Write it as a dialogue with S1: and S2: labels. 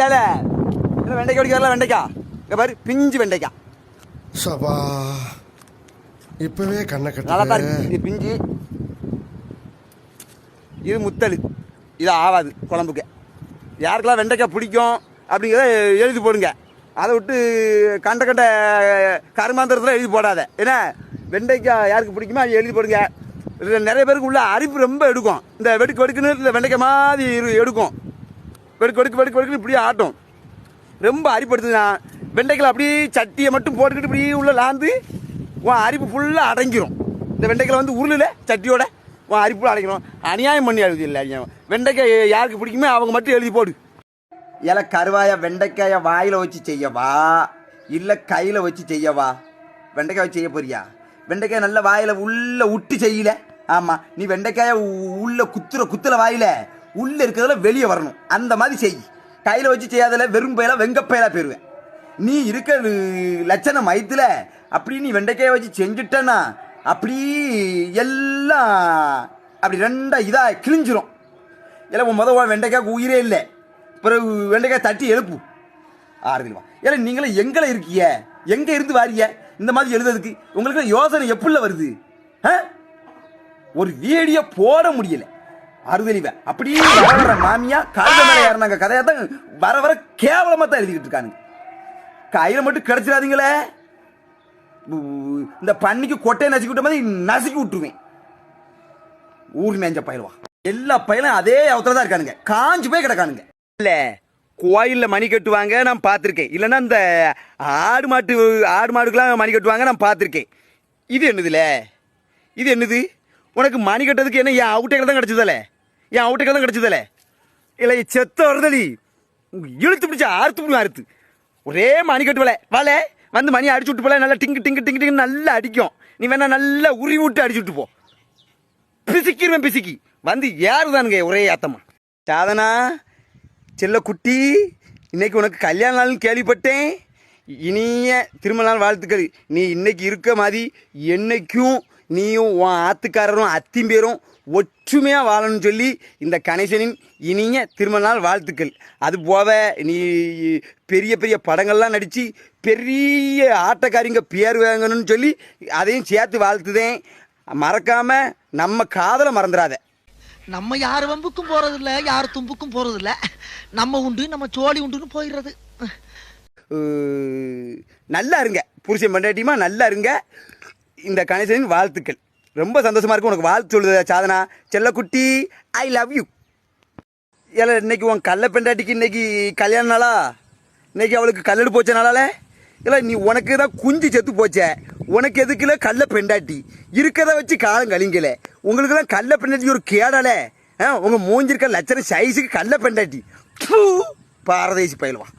S1: ஏல என்ன வெண்டைக்காய் பிடிக்க வெண்டைக்காய். இங்க பாரு பிஞ்சு வெண்டைக்காய்.
S2: சபா இப்பவே கண்ணை
S1: நல்லா பாரு
S2: கட்டு
S1: இது பிஞ்சு. இது முத்தல் இது ஆவாது குழம்புக்கு. யாருக்கெல்லாம் வெண்டைக்காய் பிடிக்கும் அப்படிங்கிறத எழுதி போடுங்க. அதை விட்டு கண்ட கண்ட கருமாந்திரத்தில் எழுதி போடாத. ஏன்னா வெண்டைக்காய் யாருக்கு பிடிக்குமோ அது எழுதி போடுங்க. நிறைய பேருக்கு உள்ள அரிப்பு ரொம்ப எடுக்கும். இந்த வெடுக்கு வெடுக்குன்னு இந்த வெண்டைக்காய் மாதிரி எடுக்கும். வெடுக்கு வெடுக்கு வெடுக்கு வெடுக்கு இப்படியே ஆட்டும். ரொம்ப அரிப்படுத்துதுண்ணா வெண்டைக்காய் அப்படியே சட்டியை மட்டும் போட்டுக்கிட்டு இப்படி உள்ள லாந்து உன் அரிப்பு ஃபுல்லாக அடங்கிரும். இந்த வெண்டைக்காய் வந்து உருளில் சட்டியோட உன் அரிப்பு அடங்கிரும். அநியாயம் பண்ணி எழுதி இல்லை அநியாயம். வெண்டைக்காய் யாருக்கு பிடிக்குமோ அவங்க மட்டும் எழுதி போடு. இலை கருவாய வெண்டைக்காயை வாயில் வச்சு செய்யவா? இல்லை கையில் வச்சு செய்யவா? வெண்டைக்காய் வச்சு செய்ய போறியா? வெண்டைக்காய் நல்ல வாயில் உள்ள விட்டு செய்யல. ஆமாம் நீ வெண்டைக்காயை உள்ளே உள்ள குத்துற குத்துல வாயில. உள்ளே இருக்கிறதுல வெளியே வரணும். அந்த மாதிரி செய். கையில் வச்சு செய்யாதல வெறும் பயிலாக வெங்கப்பயிலா போயிடுவேன் நீ இருக்க லட்சணம் மயத்தில் அப்படி நீ வெண்டைக்காயை வச்சு செஞ்சுட்டேன்னா அப்படி எல்லாம் அப்படி ரெண்டாக இதாக கிழிஞ்சிரும். இல்லை உன் வெண்டைக்காய்க்கு உயிரே இல்லை. பிறகு வெண்டைக்காய் தட்டி எழுப்பு. ஆறுதல்வா ஏன்னா நீங்களும் எங்களை இருக்கீங்க எங்கே இருந்து வாரிய இந்த மாதிரி எழுதுறதுக்கு உங்களுக்கு யோசனை எப்படில வருது? ஆ? ஒரு வீடியோ போட முடியல. அறுதலிவ. அப்படியே வர மாமியா கால மேல ஏறினாங்க கதையா தான் வர வர கேவலமா தான் எழுதிக்கிட்டு இருக்கானுங்க. கையில மட்டும் கிடைச்சிடாதீங்களே. இந்த பண்ணிக்கு கொட்டையை நசுக்கி விட்ட மாதிரி நசுக்கி விட்டுருவேன். ஊர் மேஞ்ச பயிலுவா. எல்லா பயிலும் அதே அவத்துல தான் இருக்கானுங்க. காஞ்சு போய் கிடக்கானுங்க. இல்ல கோயில்ல மணி கட்டுவாங்க நான் பார்த்துருக்கேன். இல்லைன்னா இந்த ஆடு மாட்டு ஆடு மாடுக்கெல்லாம் மணி கட்டுவாங்க நான் பார்த்துருக்கேன். இது என்னதுல? இது என்னது? உனக்கு மணி கட்டுறதுக்கு என்ன என் அவுட்டைகள் தான் கிடைச்சதல? என் அவுட்டைகள் தான் கிடைச்சதல இல்லை செத்த வருதலி இழுத்து பிடிச்சா அறுத்து விடுவேன் அறுத்து. ஒரே மணி கட்டு வலை வலை வந்து மணி அடிச்சு விட்டு போல நல்லா டிங்கு டிங்கு டிங்கு டிங்கு நல்லா அடிக்கும். நீ வேணா நல்லா உருவி விட்டு அடிச்சு விட்டு போ. பிசிக்கிருவேன் பிசிக்கி. வந்து யாருதானுங்க ஒரே ஆத்தம்மா. சாதனா செல்ல குட்டி இன்னைக்கு உனக்கு கல்யாண நாள்னு கேள்விப்பட்டேன். இனிய திருமண நாள் வாழ்த்துக்கள். நீ இன்னைக்கு இருக்க மாதிரி என்னைக்கும் நீயும் உன் ஆத்துக்காரரும் அத்தியும் பேரும் ஒற்றுமையாக வாழணும்னு சொல்லி இந்த கணேசனின் இனிய திருமண நாள் வாழ்த்துக்கள். அது போக நீ பெரிய பெரிய படங்கள்லாம் நடித்து பெரிய ஆட்டக்காரிங்க பேர் வாங்கணும்னு சொல்லி அதையும் சேர்த்து வாழ்த்துதேன். மறக்காம நம்ம காதலை மறந்துடாத
S3: நம்ம யார் வம்புக்கும் போறது இல்ல யார் தும்புக்கும் போறது இல்ல நம்ம உண்டு நம்ம சோழி உண்டுன்னு போயிடுறது.
S1: நல்லா இருங்க. புருஷன் பண்டாட்டியுமா நல்லா இருங்க. இந்த கணேசனின் வாழ்த்துக்கள். ரொம்ப சந்தோஷமாக இருக்கும். உனக்கு வாழ்த்து சொல்லுது சாதனா. செல்லக்குட்டி ஐ லவ் யூ ஏல இன்னைக்கு உன் கள்ள பெண்டாட்டிக்கு இன்னைக்கு கல்யாண நாளா? இன்னைக்கு அவளுக்கு கல்லடு போச்ச நாளால? இல்லை நீ உனக்கு தான் குஞ்சு செத்து போச்சே. உனக்கு எதுக்குல கல்ல பெண்டாட்டி? இருக்கதை வச்சு காலம் கழிங்கல. உங்களுக்கு தான் கல்ல பெண்டாட்டி ஒரு கேடல. உங்க மூஞ்சிருக்க லட்சணம் சைஸுக்கு கல்ல பெண்டாட்டி. பாரதேசி பயிலுவான்.